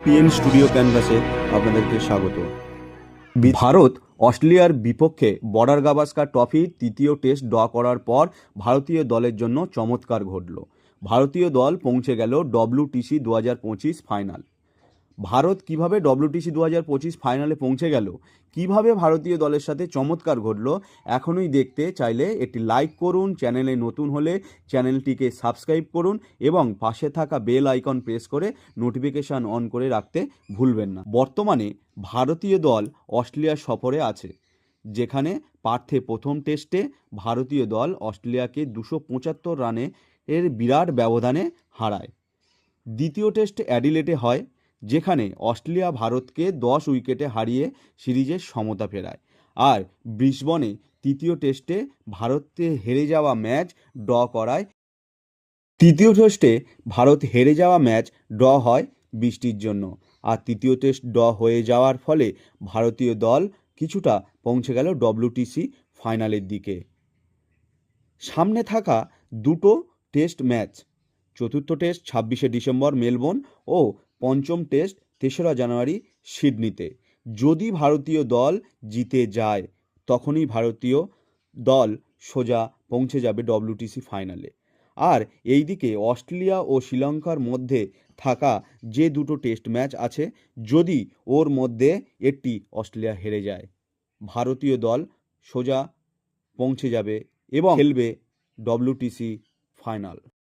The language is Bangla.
পিএন স্টুডিও ক্যানভাসে আপনাদেরকে স্বাগত। ভারত অস্ট্রেলিয়ার বিপক্ষে বর্ডার গাভাস্কার ট্রফির তৃতীয় টেস্ট ড্র করার পর ভারতীয় দলের জন্য চমৎকার ঘটল। ভারতীয় দল পৌঁছে গেল ডব্লিউটিসি দু হাজার পঁচিশ ফাইনাল। ভারত কীভাবে ডব্লিউটিসি দু হাজার পঁচিশ ফাইনালে পৌঁছে গেল? কীভাবে ভারতীয় দলের সাথে চমৎকার ঘটলো? এখনই দেখতে চাইলে একটি লাইক করুন চ্যানেলে নতুন হলে চ্যানেলটিকে সাবস্ক্রাইব করুন এবং পাশে থাকা বেল আইকন প্রেস করে নোটিফিকেশান অন করে রাখতে ভুলবেন না। বর্তমানে ভারতীয় দল অস্ট্রেলিয়া সফরে আছে, যেখানে পার্থে প্রথম টেস্টে ভারতীয় দল অস্ট্রেলিয়াকে দুশো পঁচাত্তর রানে এর বিরাট ব্যবধানে হারায়। দ্বিতীয় টেস্ট অ্যাডিলেটে হয় যেখানে অস্ট্রেলিয়া ভারতকে দশ উইকেটে হারিয়ে সিরিজের সমতা ফেরায়। আর ব্রিসবনে তৃতীয় টেস্টে ভারতে হেরে যাওয়া ম্যাচ ড্র করায়। তৃতীয় টেস্টে ভারত হেরে যাওয়া ম্যাচ ড্র হয় বৃষ্টির জন্য। আর তৃতীয় টেস্ট ড্র হয়ে যাওয়ার ফলে ভারতীয় দল কিছুটা পৌঁছে গেল ডব্লিউটিসি ফাইনালের দিকে। সামনে থাকা দুটো টেস্ট ম্যাচ, চতুর্থ টেস্ট ছাব্বিশে ডিসেম্বর মেলবোর্ন ও পঞ্চম টেস্ট তেসরা জানুয়ারি সিডনিতে। যদি ভারতীয় দল জিতে যায়, তখনই ভারতীয় দল সোজা পৌঁছে যাবে ডব্লিউটিসি ফাইনালে। আর এইদিকে অস্ট্রেলিয়া ও শ্রীলঙ্কার মধ্যে থাকা যে দুটো টেস্ট ম্যাচ আছে, যদি ওর মধ্যে একটি অস্ট্রেলিয়া হেরে যায়, ভারতীয় দল সোজা পৌঁছে যাবে এবং খেলবে ডব্লিউটিসি ফাইনাল।